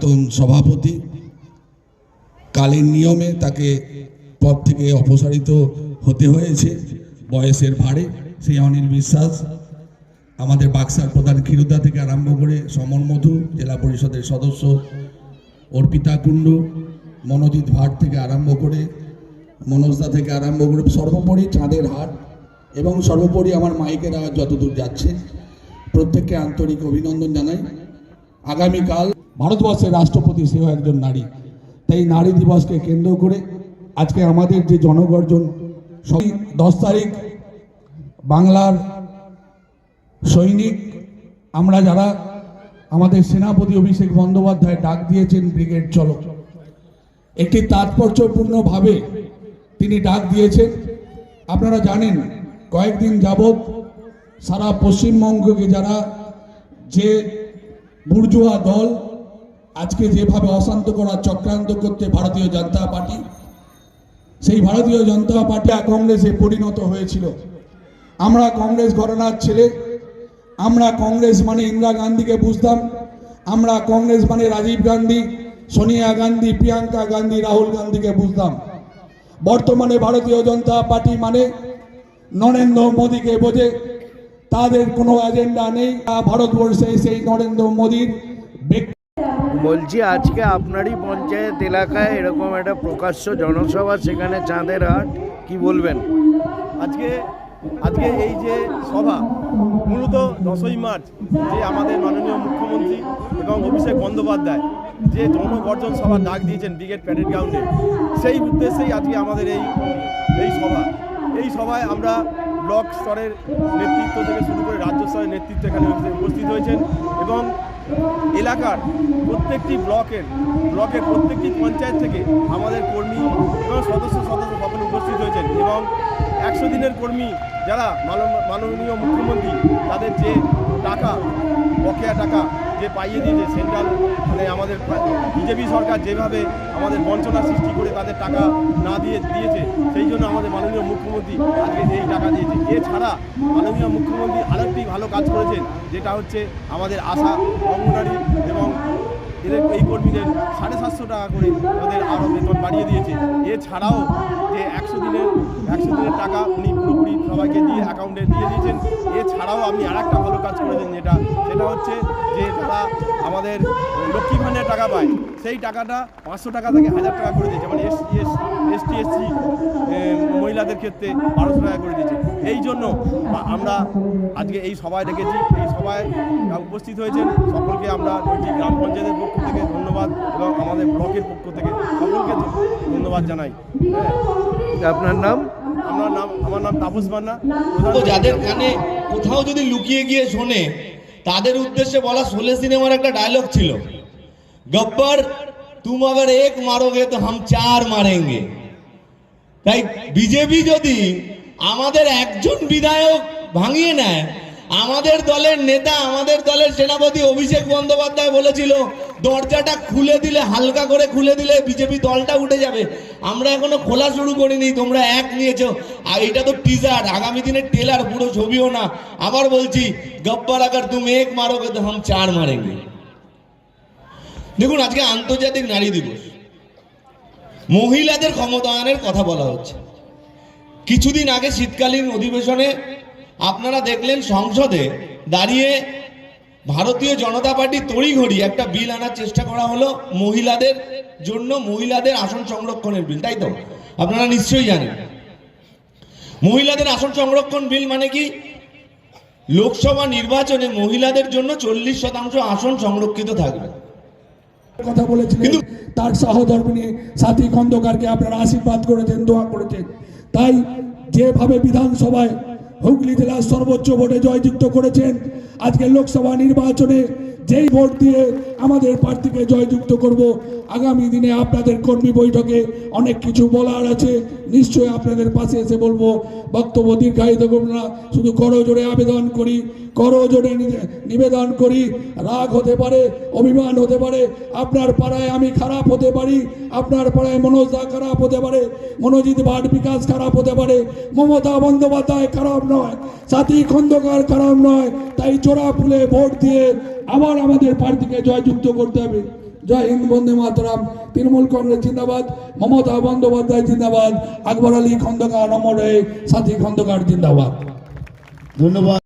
প্রাক্তন সভাপতি, কালের নিয়মে তাকে পদ থেকে অপসারিত হতে হয়েছে। বয়সের ভারে সেই অনিল বিশ্বাস। আমাদের বাক্সার প্রধান ক্ষীরোদা থেকে আরম্ভ করে সমন মধু, জেলা পরিষদের সদস্য অর্পিতা কুণ্ডু, মনোজিৎ ভাট থেকে আরম্ভ করে মনোজদা থেকে আরম্ভ করে সর্বোপরি চাঁদের হাট এবং সর্বোপরি আমার মাইকের আওয়াজ যতদূর যাচ্ছে, প্রত্যেককে আন্তরিক অভিনন্দন জানাই। আগামীকাল ভারতবর্ষের রাষ্ট্রপতি সেও একজন নারী। তাই নারী দিবসকে কেন্দ্র করে আজকে আমাদের যে জনগর্জন, সবই দশ তারিখ বাংলার সৈনিক, আমরা যারা আমাদের সেনাপতি অভিষেক বন্দ্যোপাধ্যায় ডাক দিয়েছেন, ব্রিগেড চলো। একটি তাৎপর্যপূর্ণভাবে তিনি ডাক দিয়েছেন। আপনারা জানেন, কয়েকদিন যাবৎ সারা পশ্চিমবঙ্গকে যারা যে বুর্জুয়া দল আজকে যেভাবে অশান্ত করার চক্রান্ত করতে ভারতীয় জনতা পার্টি, সেই ভারতীয় জনতা পার্টি কংগ্রেসে পরিণত হয়েছিল। আমরা কংগ্রেস ঘরানার ছেলে, আমরা কংগ্রেস মানে ইন্দিরা গান্ধীকে বুঝতাম, আমরা কংগ্রেস মানে রাজীব গান্ধী, সোনিয়া গান্ধী, প্রিয়াঙ্কা গান্ধী, রাহুল গান্ধীকে বুঝতাম। বর্তমানে ভারতীয় জনতা পার্টি মানে নরেন্দ্র মোদীকে বোঝে তাদের কোনো এজেন্ডা নেই। ভারতবর্ষে সেই নরেন্দ্র মোদীর বলছি আজকে আপনারই পঞ্চায়েত এলাকায় এরকম একটা প্রকাশ্য জনসভা সেখানে চাঁদের হাট কি বলবেন? আজকে আজকে এই যে সভা মূলত দশই মার্চ যে আমাদের মাননীয় মুখ্যমন্ত্রী এবং অভিষেক বন্দ্যোপাধ্যায় যে জনগর্জন সভা ডাক দিয়েছেন ব্রিগেড প্যারেড গ্রাউন্ডে সেই উদ্দেশ্যেই আজকে আমাদের এই এই সভা। এই সভায় আমরা ব্লক স্তরের নেতৃত্ব থেকে শুরু করে রাজ্য স্তরের নেতৃত্ব এখানে উপস্থিত হয়েছেন এবং এলাকার প্রত্যেকটি ব্লকের ব্লকের প্রত্যেকটি পঞ্চায়েত থেকে আমাদের কর্মী এবং সদস্য সদস্য সকলে উপস্থিত হয়েছেন এবং একশো দিনের কর্মী যারা মাননীয় মুখ্যমন্ত্রী, তাদের যে টাকা, বকেয়া টাকা যে পাইয়ে দিয়েছে সেন্ট্রাল মানে আমাদের বিজেপি সরকার যেভাবে আমাদের বঞ্চনা সৃষ্টি করে তাদের টাকা না দিয়ে দিয়েছে, সেই জন্য আমাদের মাননীয় মুখ্যমন্ত্রী আজকে এই টাকা দিয়েছে। এছাড়া মাননীয় মুখ্যমন্ত্রী আরেকটি ভালো কাজ করেছেন, যেটা হচ্ছে আমাদের আশা অঙ্গনারী এবং এদের এই কর্মীদের সাড়ে সাতশো টাকা করে ওদের আরও বেতন বাড়িয়ে দিয়েছে। এছাড়াও যে একশো দিনের একশো দিনের টাকা উনি পুরোপুরি সবাইকে দিয়ে অ্যাকাউন্টে দিয়ে দিয়েছেন। এছাড়াও আপনি আর একটা ভালো কাজ করেছেন যেটা সেটা হচ্ছে যে যারা আমাদের লক্ষ্মী টাকা পায় সেই টাকাটা পাঁচশো টাকা থেকে হাজার টাকা করে দিয়েছে। মানে এস এস এসটি এসসি মহিলাদের ক্ষেত্রে বারোশো টাকা করে দিয়েছে। এই জন্য আমরা আজকে এই সভায় ডেকেছি। এই সভায় উপস্থিত হয়েছেন সকলকে আমরা নৈতিক গ্রাম পঞ্চায়েতের পক্ষ থেকে ধন্যবাদ এবং আমাদের ব্লকের পক্ষ থেকে সকলকে ধন্যবাদ জানাই। হ্যাঁ আপনার নাম? আপনার নাম আমার নাম তাপস মান্না। তো যাদের কানে কোথাও যদি লুকিয়ে গিয়ে শোনে, তাদের উদ্দেশ্যে বলা শোলে সিনেমার একটা ডায়লগ ছিল। গব্বর, তুম আবার এক মারোগে তো হাম চার মারেঙ্গে। তাই বিজেপি যদি আমাদের একজন বিধায়ক ভাঙিয়ে নেয়, আমাদের দলের নেতা, আমাদের দলের সেনাপতি অভিষেক বন্দ্যোপাধ্যায় বলেছিল, দরজাটা খুলে দিলে, হালকা করে খুলে দিলে বিজেপি দলটা উঠে যাবে। আমরা এখনও খোলা শুরু করিনি, তোমরা এক নিয়েছো। আর এটা তো টিজার আগামী দিনের টেলার পুরো ছবিও না। আবার বলছি, গব্বর আকার তুমি এক মারোগে তো হাম চার মারেঙ্গে। দেখুন, আজকে আন্তর্জাতিক নারী দিবস। মহিলাদের ক্ষমতায়নের কথা বলা হচ্ছে। কিছুদিন আগে শীতকালীন অধিবেশনে আপনারা দেখলেন সংসদে দাঁড়িয়ে ভারতীয় জনতা পার্টি তড়িঘড়ি একটা বিল আনার চেষ্টা করা হলো মহিলাদের জন্য মহিলাদের আসন সংরক্ষণের বিল, তাই তো? আপনারা নিশ্চয়ই জানেন। মহিলাদের আসন সংরক্ষণ বিল মানে কি? লোকসভা নির্বাচনে মহিলাদের জন্য চল্লিশ শতাংশ আসন সংরক্ষিত থাকবে। কথা বলেছিলেন। কিন্তু- তার সহধর্মিনী সাথী খন্দকারকে আপনারা আশীর্বাদ করেছেন দোয়া করেছেন। তাই যেভাবে বিধানসভায় হুগলি জেলার সর্বোচ্চ ভোটে জয়যুক্ত করেছেন আজকে লোকসভা নির্বাচনে যেই ভোট দিয়ে আমাদের প্রার্থীকে জয়যুক্ত করব, আগামী দিনে আপনাদের কর্মী বৈঠকে অনেক কিছু বলার আছে। নিশ্চয়ই আপনাদের পাশে এসে বলব, বক্তব্য দীর্ঘায়িত করব না, শুধু করজোড়ে আবেদন করি করজোড়ে নিবে- নিবেদন করি। রাগ হতে পারে, অভিমান হতে পারে, আপনার পাড়ায় আমি খারাপ হতে পারি, আপনার পাড়ায় মনোজ খারাপ হতে পারে, মনোজিৎ ভাট বিকাশ খারাপ হতে পারে, মমতা বন্দ্যোপাধ্যায় খারাপ নয়, সাথী খন্দকার খারাপ নয়, তাই চোরা ফুলে ভোট দিয়ে আবার আমাদের পার্টিকে জয়যুক্ত করতে হবে। জয় হিন্দ, বন্দে মাতরাম। তৃণমূল কংগ্রেস জিন্দাবাদ, মমতা বন্দ্যোপাধ্যায় জিন্দাবাদ, আকবর আলী খন্দকার অমর সাথী খন্দকার জিন্দাবাদ। ধন্যবাদ।